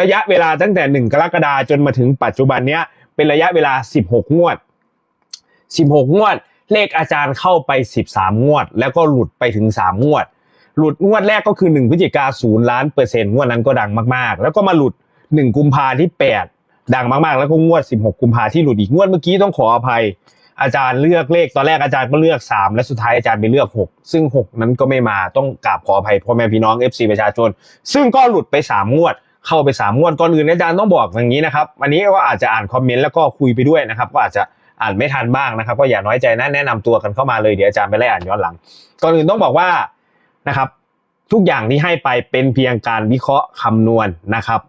ระยะเวลาตั้งแต่ 1 กรกฎาจนมาถึงปัจจุบันเนี้ยเป็นระยะเวลา 16 งวด 16 งวด เลขอาจารย์เข้าไป 13 งวด แล้วก็หลุดไปถึง 3 งวด หลุดงวดแรกก็คือ 1พฤศจิกา0ล้านเปอร์เซ็นต์งวดนั้นก็ดังมากๆ แล้วก็มาหลุด 1 กุมภาที่ 8 ดังมากๆ แล้วก็งวด 16 กุมภาที่หลุดอีกงวดเมื่อกี้ต้องขออภัย อาจารย์เลือกเลขตอนแรกอาจารย์ก็เลือก 3 และสุดท้ายอาจารย์ไปเลือก 6 ซึ่ง 6 นั้นก็ไม่มาต้องกราบขออภัยพ่อแม่พี่น้อง FC ประชาชน ซึ่งก็หลุดไป 3 งวด เข้าไป3งวดก่อนอื่นอาจารย์ต้องบอกอย่างนี้นะครับวันนี้ก็อาจจะอ่านคอมเมนต์แล้วก็คุยไปด้วยนะครับก็อาจจะอ่านไม่ทันบ้างนะครับ ก็อย่าน้อยใจนะแนะนำตัวกันเข้ามาเลยเดี๋ยวอาจารย์ไปไล่อ่านย้อนหลัง ก่อนอื่นต้องบอกว่านะครับ ทุกอย่างที่ให้ไปเป็นเพียงการวิเคราะห์คำนวณนะครับ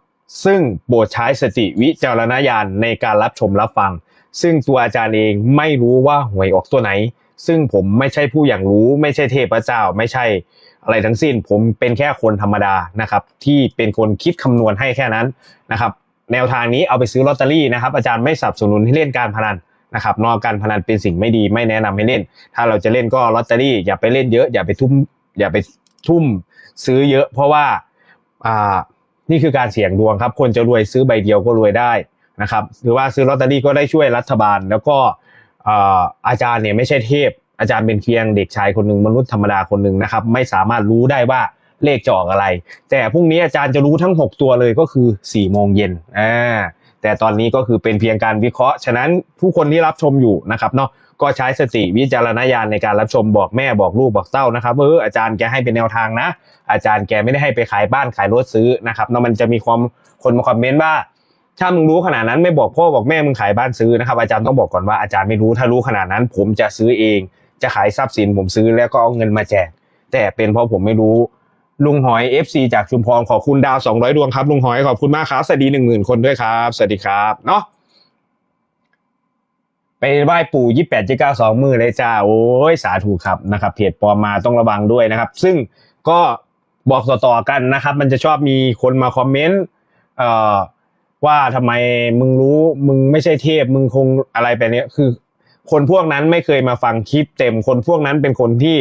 ซึ่งโปรดใช้สติวิจารณญาณในการรับชมรับฟัง ซึ่งตัวอาจารย์เองไม่รู้ว่าหวยออกตัวไหน ซึ่งผมไม่ใช่ผู้อย่างรู้ ไม่ใช่เทพเจ้า ไม่ใช่ อะไรทั้งสิ้น ผมเป็นแค่คนธรรมดานะครับที่เป็นคนคิดคำนวณให้แค่นั้นนะครับแนวทางนี้เอาไปซื้อลอตเตอรี่นะครับอาจารย์ไม่สนับสนุนให้เล่นการพนันนะครับนอกการพนันเป็นสิ่งไม่ดีไม่แนะนำให้เล่น ถ้าเราจะเล่นก็ลอตเตอรี่อย่าไปเล่นเยอะ อย่าไปทุ่มอย่าไปทุ่มซื้อเยอะ เพราะว่าอ่านี่คือการเสี่ยงดวงครับ คนจะรวยซื้อใบเดียวก็รวยได้นะครับหรือว่าซื้อลอตเตอรี่ก็ได้ช่วยรัฐบาล แล้วก็อ่าอาจารย์เนี่ยไม่ใช่เทพ อาจารย์เป็นเพียงเด็กชายคนหนึ่งมนุษย์ธรรมดาคนหนึ่งนะครับ ไม่สามารถรู้ได้ว่าเลขจะออกอะไร แต่พรุ่งนี้อาจารย์จะรู้ทั้ง 6 ตัวเลยก็คือ4ี่โมงเย็นอ่าแต่ตอนนี้ก็คือเป็นเพียงการวิเคราะห์ ฉะนั้นผู้คนที่รับชมอยู่นะครับเนาะก็ใช้สติวิจารณญาณในการรับชมบอกแม่บอกลูกบอกเต้านะครับเอออาจารย์แกให้เป็นแนวทางนะ อาจารย์แกไม่ได้ให้ไปขายบ้านขายรถซื้อนะครับเนาะมันจะมีความคนมาคอมเมนต์ว่าถ้ามึงรู้ขนาดนั้นไม่บอกพ่อบอกแม่มึงขายบ้านซื้อนะครับอาจารย์ต้องบอกก่อนว่าอาจารย์ไม่รู้ถ้ารู้ขนาดนั้น ผมจะซื้อเอง จะขายทรัพย์สินผมซื้อแล้วก็เอาเงินมาแจก แต่เป็นเพราะผมไม่รู้ลุงหอย FC จากชุมพรขอบคุณดาว 200 ดวงครับลุงหอยขอบคุณมากครับสวัสดี 10,000 คนด้วยครับ สวัสดีครับเนาะไปไหว้ปู่ยี่แปดยี่เก้าสองมือเลยจ้า โอ้ยสาธุครับนะครับเพจปลอมมาต้องระวังด้วยนะครับ ซึ่งก็บอกต่อๆกันนะครับ มันจะชอบมีคนมาคอมเมนต์ว่าทำไมมึงรู้มึงไม่ใช่เทพมึงคงอะไรไปเนี้ยคือ คนพวกนั้นไม่เคยมาฟังคลิปเต็มคนพวกนั้นเป็นคนที่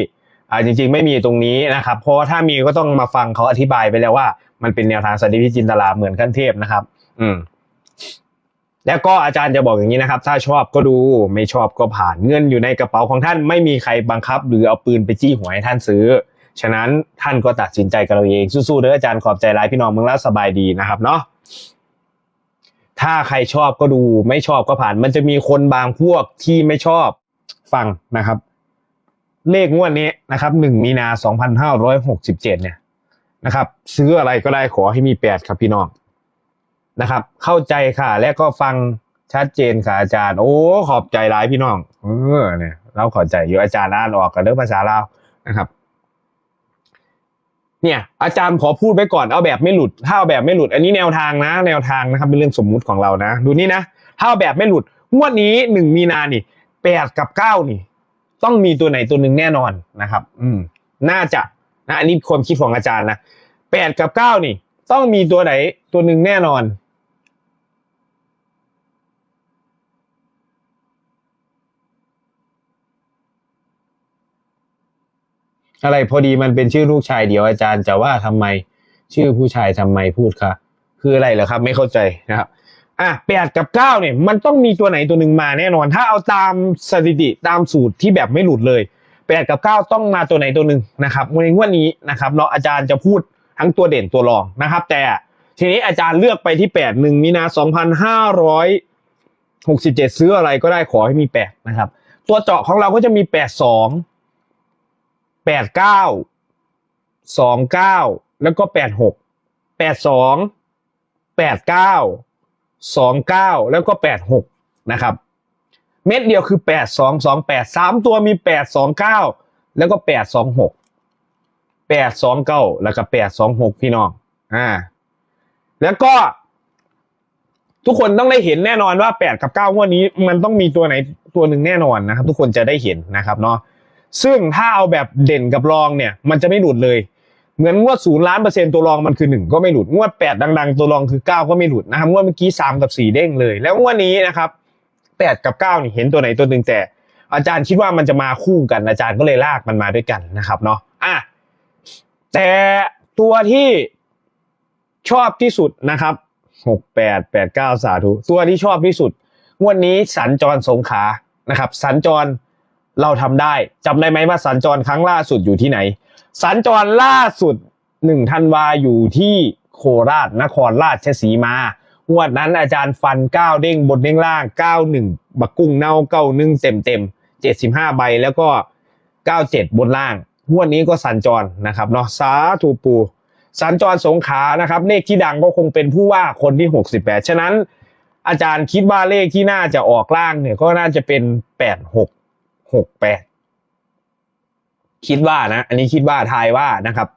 อ่าจริง ๆ ไม่มีตรงนี้นะครับ เพราะว่าถ้ามีก็ต้องมาฟังเขาอธิบายไปแล้วว่า มันเป็นแนวทางสติพิจินตลาเหมือนขั้นเทพนะครับ อืม แล้วก็อาจารย์จะบอกอย่างนี้นะครับ ถ้าชอบก็ดูไม่ชอบก็ผ่านเงินอยู่ในกระเป๋าของท่านไม่มีใครบังคับ หรือเอาปืนไปจี้หัวให้ท่านซื้อ ฉะนั้นท่านก็ตัดสินใจกันเราเองสู้ๆเด้ออาจารย์ขอบใจร้ายพี่น้องมึงแล้วสบายดีนะครับ เนาะ ถ้าใครชอบก็ดูไม่ชอบก็ผ่าน มันจะมีคนบางพวกที่ไม่ชอบฟังนะครับ เลขงวดนี้นะครับหนึ่งมีนาสองพันห้าร้อยหกสิบเจ็ดเนี่ยนะครับ ซื้ออะไรก็ได้ขอให้มีแปดครับพี่น้องนะครับ เข้าใจค่ะ และก็ฟังชัดเจนค่ะอาจารย์ โอ้ขอบใจหลายพี่น้อง เออเนี่ยเราข้าใจอยู่อาจารย์อ่านออกกันเรื่องภาษาลาวนะครับ เนี่ยอาจารย์ขอพูดไว้ก่อนเอาแบบไม่หลุด ถ้าเอาแบบไม่หลุด อันนี้แนวทางนะ แนวทางนะครับเป็นเรื่องสมมุติของเรานะ ดูนี่นะถ้าเอาแบบไม่หลุดงวดนี้หนึ่งมีนานี่แปดกับเก้านี่ ต้องมีตัวไหนตัวหนึ่งแน่นอนนะครับ อืม น่าจะนะอันนี้ความคิดของอาจารย์นะแปดกับเก้านี่ ต้องมีตัวไหนตัวหนึ่งแน่นอน อะไรพอดีมันเป็นชื่อลูกชายเดียวอาจารย์จะว่าทำไมชื่อผู้ชายทำไมพูดคะคืออะไรเหรอครับ ไม่เข้าใจนะครับอะแปดกับเก้าเนี่ยมันต้องมีตัวไหนตัวหนึ่งมาแน่นอน ถ้าเอาตามสถิติตามสูตรที่แบบไม่หลุดเลยแปดกับเก้าต้องมาตัวไหนตัวหนึ่งนะครับในงวดนี้นะครับเนาะอาจารย์จะพูดทั้งตัวเด่นตัวรองนะครับ แต่ทีนี้อาจารย์เลือกไปที่แปดหนึ่งมีนาสองพันห้าร้อยหกสิบเจ็ดซื้ออะไรก็ได้ขอให้มีแปดนะครับ ตัวเจาะของเราก็จะมีแปดสอง แปดเก้าสองเก้าแล้วก็แปดหกแปดสองแปดเก้าสองเก้าแล้วก็แปดหกนะครับ เม็ดเดียวคือแปดสองสองแปดสามตัวมีแปดสองเก้าแล้วก็แปดสองหกแปดสองเก้าแล้วก็แปดสองหกพี่น้องอ่า แล้วก็ ทุกคนต้องได้เห็นแน่นอนว่าแปดกับเก้างวดนี้ มันต้องมีตัวไหนตัวหนึ่งแน่นอนนะครับ ทุกคนจะได้เห็นนะครับเนาะ ซึ่งถ้าเอาแบบเด่นกับรองเนี่ย มันจะไม่หลุดเลย เหมือนงวดศูนย์ล้านเปอร์เซ็นต์ตัวรองมันคือหนึ่งก็ไม่หลุด งวดแปดดัง ๆ ตัวรองคือเก้าก็ไม่หลุดนะครับ งวดเมื่อกี้สามกับสี่เด้งเลย แล้วงวดนี้นะครับแปดกับเก้านี่เห็นตัวไหนตัวหนึ่งแต่ อาจารย์คิดว่ามันจะมาคู่กันอาจารย์ก็เลยลากมันมาด้วยกันนะครับเนาะอะแต่ตัวที่ชอบที่สุดนะครับหกแปดแปดเก้าสาธุตัวที่ชอบที่สุดงวดนี้สัญจรสงขานะครับ สัญจร เราทำได้จำได้ไหมว่าสัญจรครั้งล่าสุดอยู่ที่ไหน สัญจรล่าสุดหนึ่งธันวาอยู่ที่โคราชนครราชสีมางวดนั้นอาจารย์ฟันเก้าเด้งบนเด้งล่างเก้าหนึ่งบักกุ้งเน่าเก้าหนึ่งเต็มเต็มเจ็ดสิบห้าใบแล้วก็เก้าเจ็ดบนล่างงวดนี้ก็สัญจรนะครับเนาะสาธุปูสัญจรสงขานะครับเลขที่ดังก็คงเป็นผู้ว่าคนที่ 68 ฉะนั้น อาจารย์คิดว่าเลขที่น่าจะออกล่างเนี่ยก็น่าจะเป็น 8668คิดว่านะ อันนี้คิดว่าทายว่านะครับ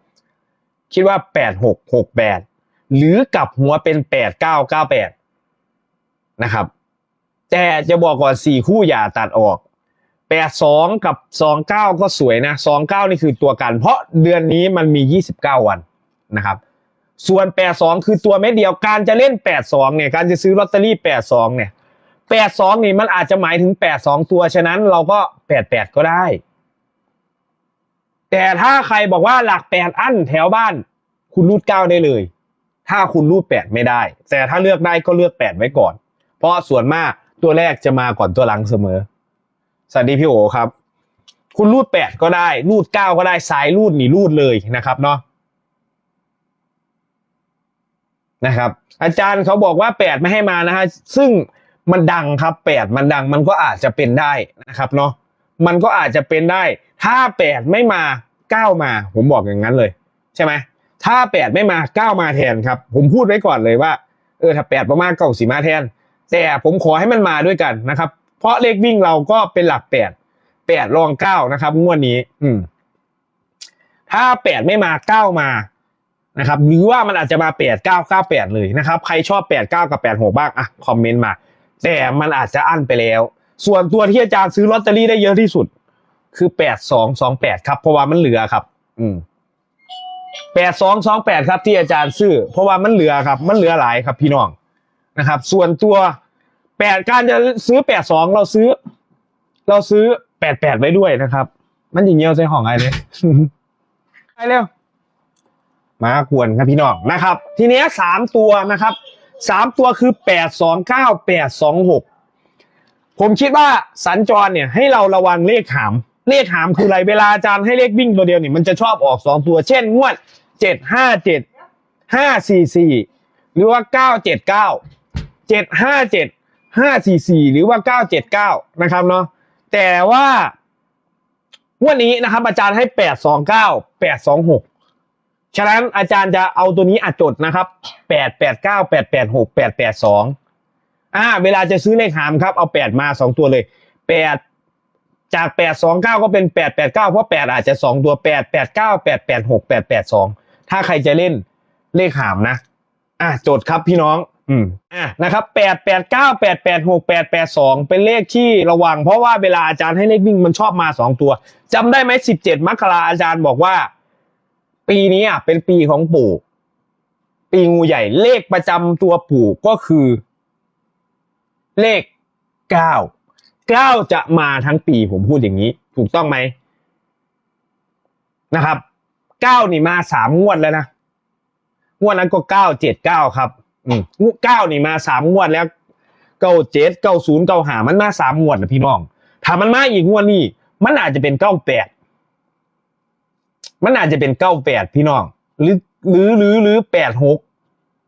คิดว่า8668หกแปดหรือกลับหัวเป็น8998นะครับ แต่จะบอกก่อน4คู่อย่าตัดออก82กับ29ก็สวยนะ29นี่คือตัวกัน เพราะเดือนนี้มันมี29วันนะครับ ส่วน82คือตัวเม็ดเดียวการจะเล่น82เนี่ย การจะซื้อลอตเตอรี่82เนี่ย 82นี่มันอาจจะหมายถึง82ตัวฉะนั้นเราก็88ก็ได้ แต่ถ้าใครบอกว่าหลัก8อันแถวบ้าน คุณรูด9ได้เลย ถ้าคุณรูด8ไม่ได้ แต่ถ้าเลือกได้ก็เลือก8ไว้ก่อน เพราะส่วนมากตัวแรกจะมาก่อนตัวหลังเสมอ สวัสดีพี่โอครับ คุณรูด8ก็ได้ รูด9ก็ได้สายรูดนี่รูดเลยนะครับเนาะนะครับอาจารย์เขาบอกว่าแปดไม่ให้มานะฮะซึ่ง มันดังครับแปดมันดังมันก็อาจจะเป็นได้นะครับเนาะมันก็อาจจะเป็นได้ ถ้าแปดไม่มาเก้ามา ผมบอกอย่างนั้นเลย ใช่ไหมถ้าแปดไม่มาเก้ามาแทนครับ ผมพูดไว้ก่อนเลยว่าเออถ้าแปดประมาณเก้าสีมาแทน แต่ผมขอให้มันมาด้วยกันนะครับ เพราะเลขวิ่งเราก็เป็นหลักแปดแปดรองเก้านะครับงวดนี้ อืม ถ้าแปดไม่มาเก้ามานะครับหรือว่ามันอาจจะมา8 9 9 8เก้าแปดเลยนะครับ ใครชอบ8 9กับ8 6บ้างอะคอมเมนต์มา แต่มันอาจจะอั้นไปแล้ว ส่วนตัวที่อาจารย์ซื้อลอตเตอรี่ได้เยอะที่สุด คือ8 2 2 8ครับ เพราะว่ามันเหลือครับ อืม8 2 2 8ครับที่อาจารย์ซื้อ เพราะว่ามันเหลือครับ มันเหลือหลายครับ พี่น้องนะครับ ส่วนตัว8การจะซื้อ8 2เราซื้อ เราซื้อ8 8ไว้ด้วยนะครับ มันอย่างเงี้ยวใส่ห้องไอ้เลยไปเร็วมากวนครับพี่น้องนะครับ ทีเนี้ยสามตัวนะครับ สามตัวคือแปดสองเก้าแปดสองหกผมคิดว่าสัญจรเนี่ยให้เราระวังเลขหาม เลขหามคืออะไรเวลาอาจารย์ให้เลขวิ่งตัวเดียวเนี่ยมันจะชอบออกสองตัว เช่นงวดเจ็ดห้าเจ็ดห้าสี่สี่หรือว่าเก้าเจ็ดเก้าเจ็ดห้าเจ็ดห้าสี่สี่หรือว่าเก้าเจ็ดเก้านะครับเนาะแต่ว่างวดนี้นะครับอาจารย์ให้แปดสองเก้าแปดสองหก ฉะนั้นอาจารย์จะเอาตัวนี้อัดจดนะครับแปดแปดเก้าแปดแปดหกแปดแปดสองอ่า เวลาจะซื้อเลขหามครับเอาแปดมาสองตัวเลยแปดจากแปดสองเก้าก็เป็นแปดแปดเก้าเพราะแปดอาจจะสองตัวแปดแปดเก้าแปดแปดหกแปดแปดสองถ้าใครจะเล่นเลขหามนะ อะจดครับพี่น้อง อืม อะนะครับแปดแปดเก้าแปดแปดหกแปดแปดสองเป็นเลขที่ระวัง เพราะว่าเวลาอาจารย์ให้เลขวิ่งมันชอบมาสองตัวจำได้ไหมสิบเจ็ดมกราอาจารย์บอกว่า ปีนี้อะเป็นปีของปู่ ปีงูใหญ่เลขประจำตัวปู่ก็คือ เลขเก้าเก้าจะมาทั้งปีผมพูดอย่างนี้ ถูกต้องไหมนะครับเก้านี่มาสามงวดแล้วนะงวดนั้นก็เก้าเจ็ดเก้าครับ อืมเก้านี่มาสามงวดแล้วเก้าเจ็ดเก้าศูนย์เก้าหามันมาสามงวดนะพี่น้องถ้ามันมาอีกงวดนี้มันอาจจะเป็นเก้าแปด มันอาจจะเป็นเก้าแปดพี่น้อง หรือหรือหรือหรือแปดหก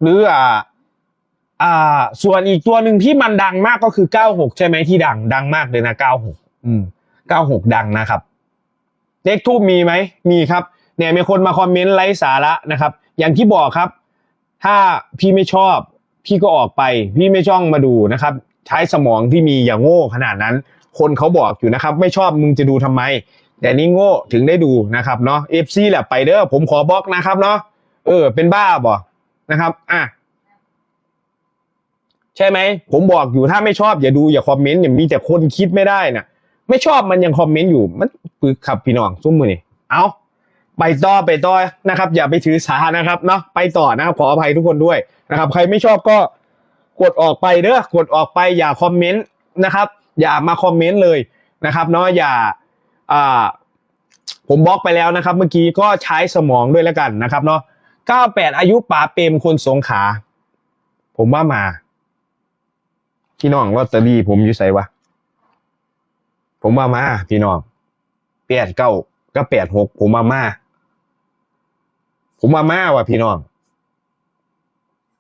หรืออ่าอ่า ส่วนอีกตัวหนึ่งที่มันดังมากก็คือเก้าหกใช่ไหมที่ดัง ดังมากเลยนะเก้าหกอืมเก้าหกดังนะครับ เลขทูบมีไหมมีครับ เนี่ยมีคนมาคอมเมนต์ไร้สาระนะครับ อย่างที่บอกครับ ถ้าพี่ไม่ชอบ พี่ก็ออกไป พี่ไม่ช่องมาดูนะครับ ใช้สมองที่มีอย่างโง่ขนาดนั้น คนเขาบอกอยู่นะครับ ไม่ชอบมึงจะดูทำไม แต่นี่โง่ถึงได้ดูนะครับเนาะเอฟซีแหละไปเด้อผมขอบล็อกนะครับเนาะเออ เป็นบ้าบ่นะครับ อะ ใช่ไหม ผมบอกอยู่ถ้าไม่ชอบอย่าดูอย่าคอมเมนต์อย่ามีแต่คนคิดไม่ได้น่ะไม่ชอบมันยังคอมเมนต์อยู่ มันปึกขับพี่น้องซุ้มมือนี่เอาไปต่อไปต่อนะครับ อย่าไปถือสานะครับเนาะไปต่อนะครับขออภัยทุกคนด้วยนะครับ ใครไม่ชอบก็กดออกไปเด้อกดออกไปอย่าคอมเมนต์นะครับ อย่ามาคอมเมนต์เลยนะครับเนาะอย่า อ่าผมบล็อกไปแล้วนะครับ เมื่อกี้ก็ใช้สมองด้วยแล้วกันนะครับเนาะ98 อายุป๋าเปรมคนสงขา ผมว่ามา พี่น้องลอตเตอรี่ผมอยู่ไสวะผมว่ามา พี่น้องแปดเก้าก็แปดหกผมว่ามา ผมว่ามาว่ะพี่น้อง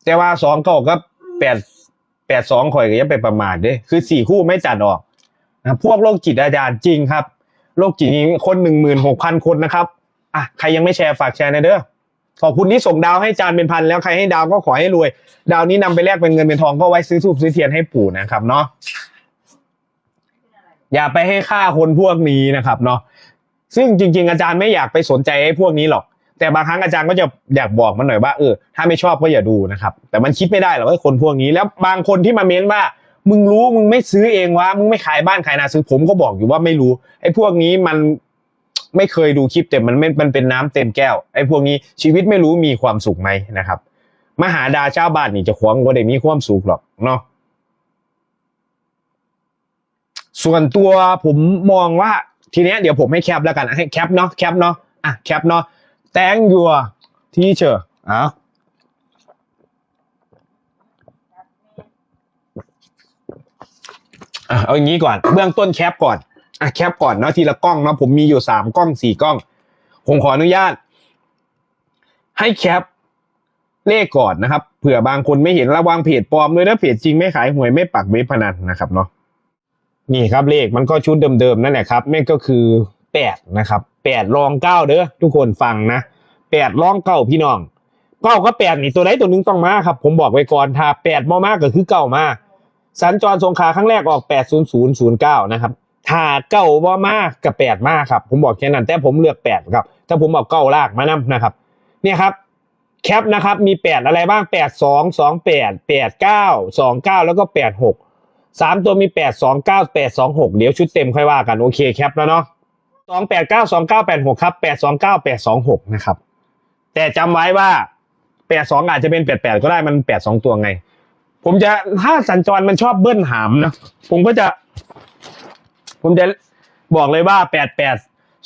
แต่ว่าสองเก้าก็แปดแปดสองข่อยก็ยังไปประมาทเด้คือสี่คู่ไม่จัดออกนะพวกโรคจิตอาจารย์จริงครับ โรคจิตนี้คนหนึ่งหมื่นหกพันคนนะครับอะใครยังไม่แชร์ฝากแชร์นะเด้อขอบคุณที่ส่งดาวให้จานเป็นพันแล้วใครให้ดาวก็ขอให้รวย ดาวนี้นำไปแลกเป็นเงินเป็นทองก็ไว้ซื้อทูบซื้อเทียนให้ปู่นะครับเนาะอย่าไปให้ค่าคนพวกนี้นะครับเนาะซึ่งจริง ๆ อาจารย์ไม่อยากไปสนใจไอ้พวกนี้หรอก แต่บางครั้งอาจารย์ก็จะอยากบอกมันหน่อยว่าเออถ้าไม่ชอบก็อย่าดูนะครับ แต่มันคิดไม่ได้หรอกว่าคนพวกนี้แล้วบางคนที่มาเม้นว่า มึงรู้มึงไม่ซื้อเองวะมึงไม่ขายบ้านขายนาซื้อผมก็บอกอยู่ว่าไม่รู้ไอ้พวกนี้มันไม่เคยดูคลิปแต่มันมันเป็นน้ำเต็มแก้วไอ้พวกนี้ชีวิตไม่รู้มีความสุขไหมนะครับ มหาดาชาบ้านนี่จะขวางก็ได้มีความสุขหรอกเนาะส่วนตัวผมมองว่าทีเนี้ยเดี๋ยวผมให้แคปแล้วกันให้แคปเนาะแคปเนาะอะแคปเนาะ thank your teacher อ้า อะเอาอย่างนี้ก่อนเบื้องต้นแคปก่อนอะแคปก่อนเนาะทีละกล้องเนาะผมมีอยู่สามกล้องสี่กล้อง ผมขออนุญาต ให้แคปเลขก่อนนะครับเผื่อบางคนไม่เห็นระวังเพจปลอมด้วยนะเพจจริงไม่ขายหวยไม่ปักเว็บพนันนะครับเนาะนี่ครับเลขมันก็ชุดเดิมๆนั่นแหละครับแม่ก็คือแปดนะครับแปดรองเก้าเด้อทุกคนฟังนะแปดรองเก้าพี่น้องเก้าก็แปดนี่ตัวไหนตัวนึงต้องมาครับ ผมบอกไว้ก่อนถ้าแปดบ่มากก็คือเก้ามา สัญจรสงขาครั้งแรกออกแปดศูนย์ศูนย์ศูนย์เก้านะครับถ้าเก้าบ่มากกับแปดมากครับ ผมบอกแค่นั้น แต่ผมเลือกแปดครับ ถ้าผมเอาเก้าลากมานํนะครับ เนี่ยครับ แคปนะครับมีแปดอะไรบ้างแปดสองสองแปดแปดเก้าสองเก้าแล้วก็แปดหกสามตัวมีแปดสองเก้าแปดสองหกเดี๋ยวชุดเต็มค่อยว่ากัน โอเคแคปแล้วเนาะสองแปดเก้าสองเก้าแปดหกครับแปดสองเก้าแปดสองหกนะครับ แต่จำไว้ว่าแปดสองอาจจะเป็นแปดแปดก็ได้มันแปดสองตัวไง ผมจะถ้าสัญจรมันชอบเบิ้ลหามนะผมก็จะ ผมจะบอกเลยว่าแปดแปด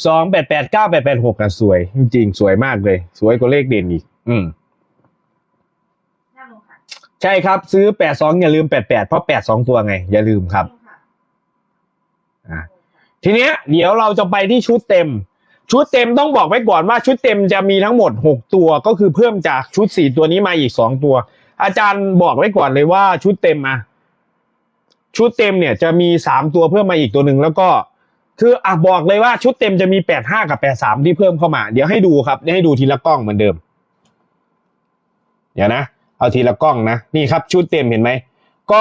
สองแปดแปดเก้าแปดแปดหกอะสวย จริงๆ สวยมากเลย สวยกว่าเลขเด่นอีก อืมนั่งลงค่ะใช่ครับ ซื้อแปดสองอย่าลืมแปดแปดเพราะแปดสองตัวไง อย่าลืมครับนั่งค่ะอะทีเนี้ย เดี๋ยวเราจะไปที่ชุดเต็ม ชุดเต็มต้องบอกไว้ก่อนว่าชุดเต็มจะมีทั้งหมดหกตัวก็คือเพิ่มจากชุดสี่ตัวนี้มาอีกสองตัว อาจารย์บอกไว้ก่อนเลยว่าชุดเต็มอะชุดเต็มเนี่ยจะมีสามตัวเพิ่มมาอีกตัวหนึ่งแล้วก็ คืออะบอกเลยว่าชุดเต็มจะมีแปดห้ากับแปดสามที่เพิ่มเข้ามา เดี๋ยวให้ดูครับเดี๋ยวให้ดูทีละกล้องเหมือนเดิม เดี๋ยวนะ เอาทีละกล้องนะ นี่ครับชุดเต็มเห็นไหม ก็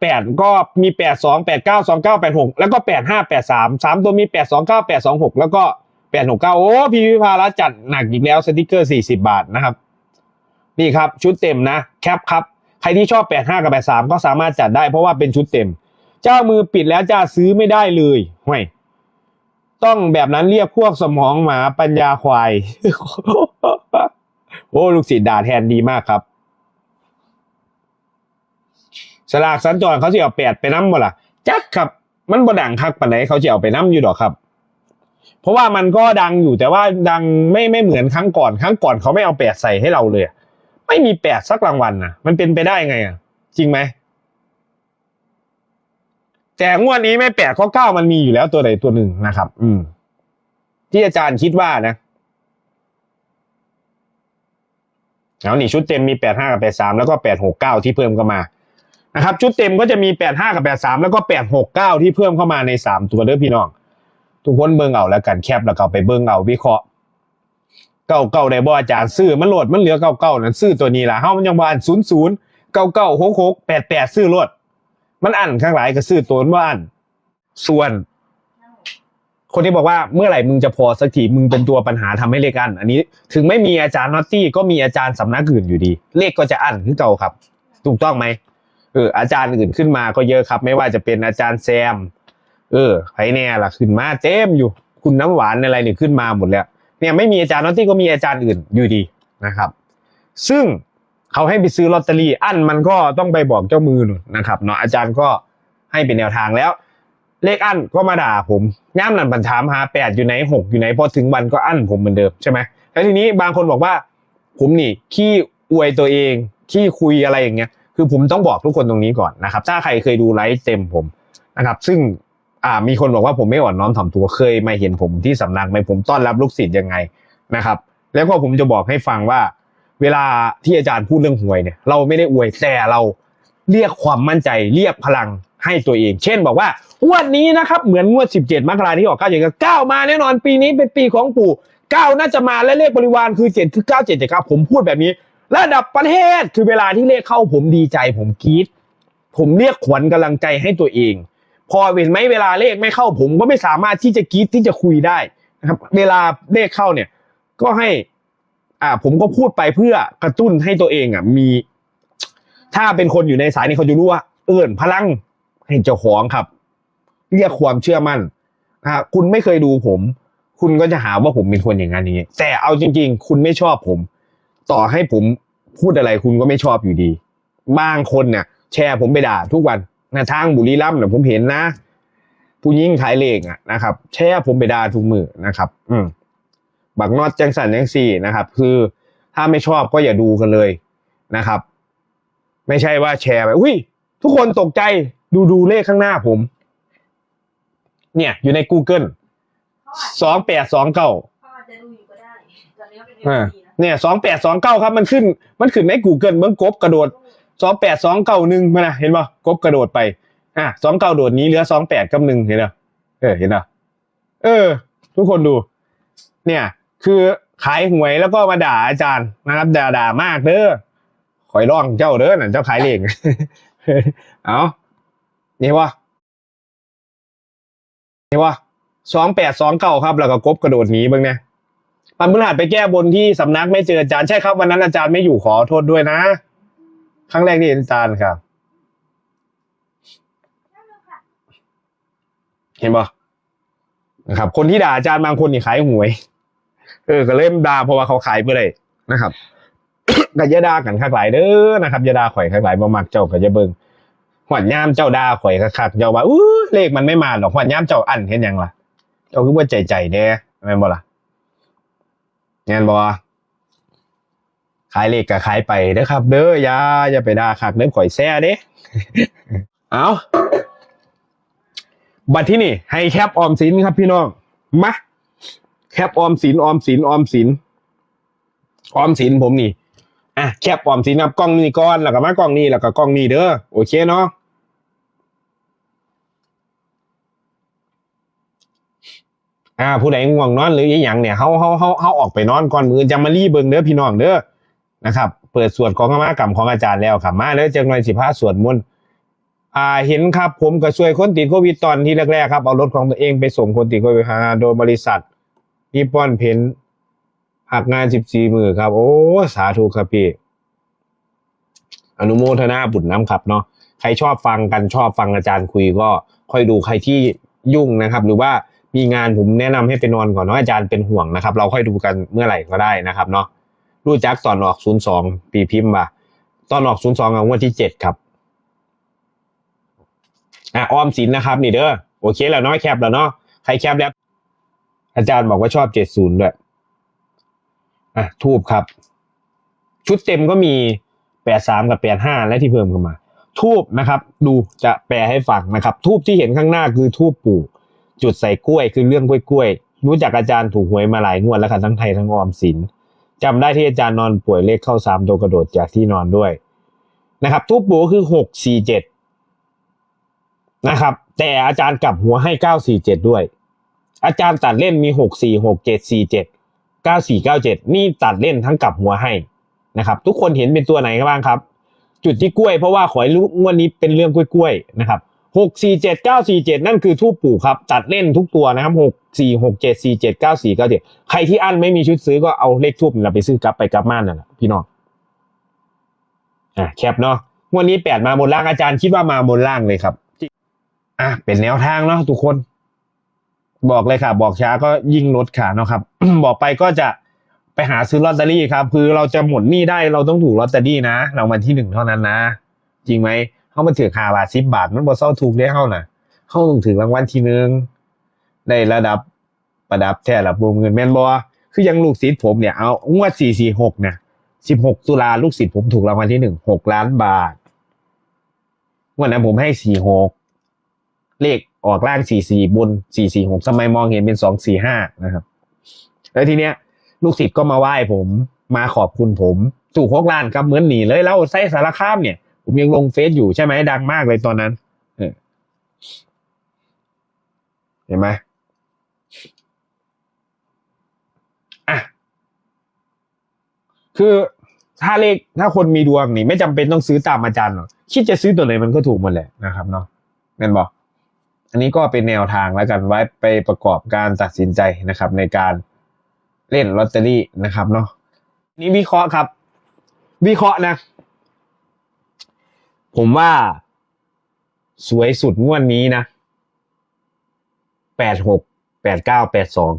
แปดก็มีแปดสองแปดเก้าสองเก้าแปดหกแล้วก็แปดห้าแปดสามสามตัวมีแปดสองเก้าแปดสองหกแล้วก็แปดหกเก้าโอ้พี่วิภารัตน์จัดหนักอีกแล้วสติกเกอร์สี่สิบาทนะครับ นี่ครับชุดเต็มนะแคปครับใครที่ชอบแปดห้ากับแปดสามก็สามารถจัดได้เพราะว่าเป็นชุดเต็ม เจ้ามือปิดแล้วจ้าซื้อไม่ได้เลยห่วยต้องแบบนั้นเรียกพวกสมองหมาปัญญาควาย โอ้ลูกศิษย์ด่าแทนดีมากครับ สลากสัญจรเขาจะเอาแปดไปน้ำบ่ล่ะจักครับมันบ่ดังคักปานไหนเขาจะเอาไปน้ำอยู่ดอกครับ เพราะว่ามันก็ดังอยู่แต่ว่าดังไม่ไม่เหมือนครั้งก่อน ครั้งก่อนเขาไม่เอาแปดใส่ให้เราเลย ไม่มีแปดสักรางวัลนะมันเป็นไปได้ไงอะ จริงไหมแต่งวดนี้ไม่แปดข้อเก้ามันมีอยู่แล้วตัวใดตัวหนึ่งนะครับ อืม ที่อาจารย์คิดว่านะเอานี่ชุดเต็มมีแปดห้ากับแปดสามแล้วก็แปดหกเก้าที่เพิ่มเข้ามานะครับ ชุดเต็มก็จะมีแปดห้ากับแปดสามแล้วก็แปดหกเก้าที่เพิ่มเข้ามาในสามตัวเด้อพี่น้อง ทุกคนเบิ่งเอาแล้วกันแคปแล้วก็ไปเบิ่งเอาวิเคราะห์ เก้าเก้าได้บ่อาจารย์ซื้อมันโหลดมันเหลือเก้าเก้านั่นซื้อตัวนี้ล่ะเฮามันยังบ่อันศูนย์ศูนย์เก้าเก้าหกหกแปดแปดซื้อโหลด มันอันข้างหลายก็ซื้อตัวนั้นว่าอันส่วน คนที่บอกว่าเมื่อไหร่มึงจะพอสักทีมึงเป็นตัวปัญหาทำให้เลขอัน อันนี้ ถึงไม่มีอาจารย์นอตตี้ก็มีอาจารย์สำนักอื่นอยู่ดี เลขก็จะอันคือเก่าครับ ถูกต้องไหมเอออาจารย์อื่นขึ้นมาก็เยอะครับ ไม่ว่าจะเป็นอาจารย์แซม เออใครแน่ล่ะขึ้นมาเต็มอยู่ คุณน้ำหวานอะไรเนี่ยขึ้นมาหมดแล้ว เนี่ยไม่มีอาจารย์นอตตี้ก็มีอาจารย์อื่นอยู่ดีนะครับ ซึ่งเขาให้ไปซื้อลอตเตอรี่อันมันก็ต้องไปบอกเจ้ามือหน่อยนะครับเนาะอาจารย์ก็ให้เป็นแนวทางแล้ว เลขอันก็มาด่าผมย่ามนันบันถามหาแปดอยู่ไหนหกอยู่ไหนพอถึงวันก็อันผมเหมือนเดิมใช่ไหมแล้วทีนี้บางคนบอกว่า ผมนี่ขี้อวยตัวเองขี้คุยอะไรอย่างเงี้ย คือผมต้องบอกทุกคนตรงนี้ก่อนนะครับ ถ้าใครเคยดูไลฟ์เต็มผมนะครับ ซึ่ง อ่า มีคนบอกว่าผมไม่อ่อนน้อมถ่อมตัวเคยมาเห็นผมที่สำนักไหมผมต้อนรับลูกศิษย์ยังไงนะครับ แล้วก็ผมจะบอกให้ฟังว่า เวลาที่อาจารย์พูดเรื่องหวยเนี่ย เราไม่ได้อวยแต่เราเรียกความมั่นใจ เรียกพลังให้ตัวเอง เช่นบอกว่างวดนี้นะครับ เหมือนงวด 17 มกราที่ออก9 7 9มาแน่นอนปีนี้เป็นปีของปู่9น่าจะมาและเลขบริวารคือ7คือ9 7 7 9ผมพูดแบบนี้ ระดับประเทศคือเวลาที่เลขเข้าผมดีใจผมกรี๊ดผมเรียกขวัญกำลังใจให้ตัวเอง พอเห็นไหมเวลาเลขไม่เข้าผมก็ไม่สามารถที่จะกรี๊ดที่จะคุยได้นะครับ เวลาเลขเข้าเนี่ย ก็ให้ อ่า ผมก็พูดไปเพื่อกระตุ้นให้ตัวเองอะ มี ถ้าเป็นคนอยู่ในสายนี้เขาจะรู้ว่า เอิญพลังให้เจ้าของครับ เรียกความเชื่อมั่นนะฮะคุณไม่เคยดูผม คุณก็จะหาว่าผมเป็นคนอย่างนั้นอย่างนี้ แต่เอาจริง ๆ คุณไม่ชอบผม ต่อให้ผมพูดอะไรคุณก็ไม่ชอบอยู่ดี บางคนเนี่ยแชร์ผมไปด่าทุกวัน นะทางบุรีรัมย์เนี่ยผมเห็นนะ ผู้ยิ่งขายเลขอะนะครับ แชร์ผมไปด่าทุกมือนะครับ อืมบักนอตจังสันจังสี่นะครับ คือถ้าไม่ชอบก็อย่าดูกันเลยนะครับ ไม่ใช่ว่าแชร์ไปอุ้ย ทุกคนตกใจดูดูเลขข้างหน้าผม เนี่ย อยู่ใน Google เขาอาจสองแปดสองเก้าเขาอาจจะดูอยู่ก็ได้ตอนนี้เขาเป็นอ่าดีนะเนี่ยสองแปดสองเก้าครับ มันขึ้น มันขึ้นใน Google เบิ้งกบกระโดด สองแปดสองเก้าหนึ่งมานะเห็นป่ะกบกระโดดไป อะสองเก้าโดดนี้เหลือสองแปดกับหนึ่งเห็นป่ะเออเห็นป่ะเออ ทุกคนดู เนี่ย คือขายหวยแล้วก็มาด่าอาจารย์นะครับด่าด่ามากเด้อขอยร้องเจ้าเด้อน่ะเจ้าขายเลขเอานี่วะนี่วะสองแปดสองเก้าครับ แล้วก็กบกระโดดหนีเบ้างเนี่ยปันพฤหัสไปแก้บนที่สำนักไม่เจออาจารย์ใช่ครับวันนั้นอาจารย์ไม่อยู่ขอโทษด้วยนะ ครั้งแรกที่เห็นอาจารย์ครับนั่นเลยค่ะ เห็นปะนะครับ คนที่ด่าอาจารย์บางคนนี่ขายหวย เออ ก็เริ่มด่าเพราะว่าเขาขายเพื่อไรนะครับก็อย่าด่ากันคักหลายเด้อนะครับยาด่าข่อยคักหลายบ่มักเจ้าก็อย่าเบิ่งหวัดย่ามเจ้าด่าข่อยคักๆเจ้าว่าอู้เลขมันไม่มาหรอกหวัดย่ามเจ้าอันเห็นยังล่ะเจ้าคือว่าใจใจๆแน่แม่นบ่ล่ะแม่นบ่ ขายเลขก็ขายไปเด้อครับ เด้ออย่าอย่าไปด่าคักเด้อข่อยแซ่เด้เอาบัตรที่นี่ ให้แคปออมสินครับพี่น้องมาแคปออมสินออมสินออมสินออมสินผมนี่อะแคปออมสินครับกล้องนี้ก่อนแล้วก็มากล้องนี้แล้วก็กล้องนี้เด้อโอเคเนาะอ่าผู้ใดง่วงนอนหรืออย่างเนี่ยเฮาเฮาเฮาเฮาออกไปนอนก่อนมือจะมารีเบิงเด้อพี่น้องเด้อ นะครับ เปิดสวดของกรรมกรรมของอาจารย์แล้วครับมาเด้อจังหน่อยสิพาสวดมนต์อ่าเห็นครับ ผมก็ช่วยคนติดโควิดตอนที่แรกๆครับเอารถของตัวเองไปส่งคนติดโควิดหาโดยบริษัทนิปปอนเพนหักงานสิบสี่มือครับ โอ้สาธุครับพี่อนุโมทนาบุญน้ำครับเนาะใครชอบฟังกันชอบฟังอาจารย์คุยก็ค่อยดูใครที่ยุ่งนะครับ หรือว่ามีงานผมแนะนำให้ไปนอนก่อนเนาะอาจารย์เป็นห่วงนะครับ เราค่อยดูกันเมื่อไหร่ก็ได้นะครับเนาะ รู้จักตอนออกศูนย์สองปีพิมพ์มาตอนออกศูนย์สองงวดที่เจ็ดครับอะออมสินนะครับ นี่เด้อโอเคแล้วเนาะแคปแล้วเนาะใครแคปแล้ว อาจารย์บอกว่าชอบเจ็ดศูนย์ด้วยอะทูบครับ ชุดเต็มก็มีแปดสามกับแปดห้าและที่เพิ่มเข้ามา ทูบนะครับ ดูจะแปลให้ฟังนะครับ ทูบที่เห็นข้างหน้าคือทูบปู่จุดใส่กล้วยคือเรื่องกล้วยกล้วยรู้จักอาจารย์ถูกหวยมาหลายงวดแล้วค่ะทั้งไทยทั้งออมสิน จำได้ที่อาจารย์นอนป่วยเลขเข้าสามตัวกระโดดจากที่นอนด้วยนะครับทูบปู่ก็คือหกสี่เจ็ดนะครับ แต่อาจารย์กลับหัวให้947ด้วย อาจารย์ตัดเล่นมี646747 9497นี่ตัดเล่นทั้งกลับหัวให้นะครับ ทุกคนเห็นเป็นตัวไหนกันบ้างครับ จุดที่กล้วยเพราะว่าขอให้รู้งวดนี้เป็นเรื่องกล้วยๆนะครับ 647 947นั่นคือทูปปู่ครับ ตัดเล่นทุกตัวนะครับ646 747 9497ใครที่อั้นไม่มีชุดซื้อก็เอาเลขทูปเราไปซื้อกลับไปกลับม่านนั่นแหละพี่น้องอะแคปเนาะงวดนี้แปดมาบนล่างอาจารย์คิดว่ามาบนล่างเลยครับอะเป็นแนวทางเนาะทุกคน บอกเลยค่ะ บอกช้าก็ยิ่งลดขาเนาะครับ บอกไปก็จะไปหาซื้อลอตเตอรี่ครับ คือเราจะหมดหนี้ได้เราต้องถูกลอตเตอรี่นะรางวัลที่หนึ่งเท่านั้นนะ จริงไหม เขามาถือหาบาทสิบบาท มันบ่เศร้าถูกได้เข้าน่ะเขาต้องถือรางวัลที่หนึ่งได้ระดับประดับแท้ระดับบเงินแม่นบอคือยังลูกศิษย์ผมเนี่ยเอางวดสี่สี่หกเนี่ยสิบหกตุลาลูกศิษย์ผมถูกรางวัลที่หนึ่งหกล้านบาทวันนั้นผมให้สี่หกเลขออกล่างสี่สี่บนสี่สี่หกทำไมมองเห็นเป็นสองสี่ห้านะครับ แล้วทีเนี้ย ลูกศิษย์ก็มาไหว้ผม มาขอบคุณผม ถูกหกล้านครับเหมือนหนีเลยแล้วไส้สารคามเนี่ย ผมยังลงเฟซอยู่ใช่ไหมดังมากเลยตอนนั้นเห็นไหมอะคือถ้าเลขถ้าคนมีดวงนี่ ไม่จำเป็นต้องซื้อตามอาจารย์หรอกคิดจะซื้อตัวไหนมันก็ถูกหมดแหละนะครับเนาะแม่นบอก อันนี้ก็เป็นแนวทางแล้วกันไว้ไปประกอบการตัดสินใจนะครับ ในการเล่นลอตเตอรี่นะครับเนาะนี่วิเคราะห์ครับ วิเคราะห์นะ ผมว่า สวยสุดงวดนนี้นะแปดหกแปดเก้าแปดสอง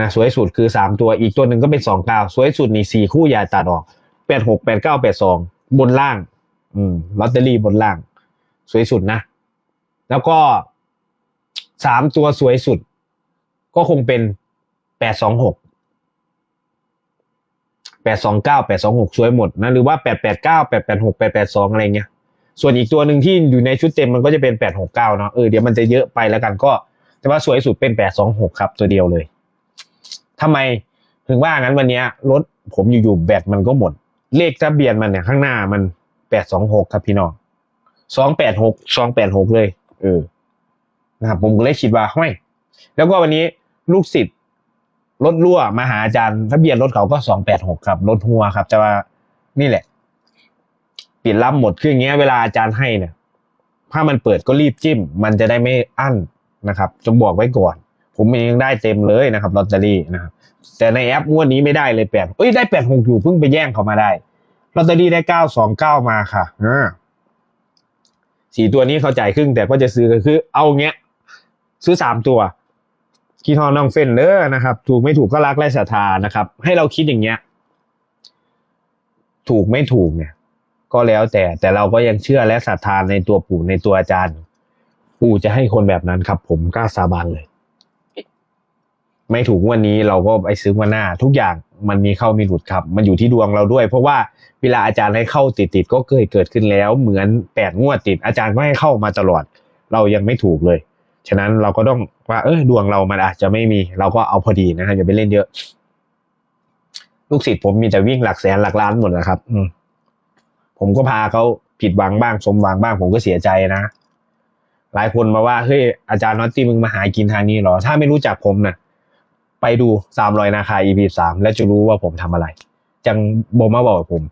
นะสวยสุดคือสามตัวอีกตัวหนึ่งก็เป็นสองเก้าสวยสุดนี่สี่คู่อย่าตัดออกแปดหกแปดเก้าแปดสองบนล่าง อืมลอตเตอรี่บนล่าง สวยสุดนะ แล้วก็สามตัวสวยสุด ก็คงเป็นแปดสองหก แปดสองเก้าแปดสองหกสวยหมดนะหรือว่าแปดแปดเก้าแปดแปดหกแปดแปดสองอะไรเงี้ยส่วนอีกตัวหนึ่งที่อยู่ในชุดเต็มมันก็จะเป็นแปดหกเก้าเนาะเออเดี๋ยวมันจะเยอะไปแล้วกันก็ แต่ว่าสวยสุดเป็นแปดสองหกครับตัวเดียวเลยทำไมถึงว่างั้นวันนี้รถผมอยู่ๆแบตมันก็หมด เลขทะเบียนมันเนี่ยข้างหน้ามันแปดสองหกครับพี่น้องสองแปดหกสองแปดหกเลย เออนะครับผมก็เลยคิดว่าห้อยแล้วก็วันนี้ลูกศิษย์ รถรั่วมาหาอาจารย์ทะเบียนรถเขาก็สองแปดหกครับรถหัวครับ แต่ว่านี่แหละ ปิดรับหมดคืออย่างเงี้ยเวลาอาจารย์ให้เนี่ยถ้ามันเปิดก็รีบจิ้ม มันจะได้ไม่อั้นนะครับจงบอกไว้ก่อน ผมเองได้เต็มเลยนะครับลอตเตอรี่นะครับแต่ในแอปงวดนี้ไม่ได้เลยแปดเอ้ยได้แปดหกอยู่เพิ่งไปแย่งเขามาได้ลอตเตอรี่ได้เก้าสองเก้ามาค่ะอ่าสี่ตัวนี้เขาจ่ายครึ่งแต่ก็จะซื้อก็คือ เอาเงี้ย ซื้อสามตัว กีทอน้องเฟนเด้อนะครับ ถูกไม่ถูกก็รักและศรัทธานะครับ ให้เราคิดอย่างเงี้ย ถูกไม่ถูกเนี่ย ก็แล้วแต่แต่เราก็ยังเชื่อและศรัทธาในตัวปู่ในตัวอาจารย์ ปู่จะให้คนแบบนั้นครับ ผมกล้าสาบานเลย ไม่ถูกวันนี้เราก็ไปซื้อวันหน้า ทุกอย่างมันมีเข้ามีหลุดครับ มันอยู่ที่ดวงเราด้วย เพราะว่าเวลาอาจารย์ให้เข้าติดติดก็เคยเกิดขึ้นแล้ว เหมือนแปดงวดติด อาจารย์ก็ให้เข้ามาตลอด เรายังไม่ถูกเลย ฉะนั้นเราก็ต้องว่าเออดวงเรามันอาจจะไม่มี เราก็เอาพอดีนะครับอย่าไปเล่นเยอะ ลูกศิษย์ผมมีแต่วิ่งหลักแสนหลักล้านหมดนะครับ อืผมก็พาเขาผิดหวังบ้างสมหวังบ้าง ผมก็เสียใจนะหลายคนมาว่าเฮ้ยอาจารย์น็อตตี้มึงมาหากินทางนี้เหรอ ถ้าไม่รู้จักผมนะ่ะ ไปดูสามรอยนาคา EP สามแล้วจะรู้ว่าผมทำอะไร จังโบมาบอกผม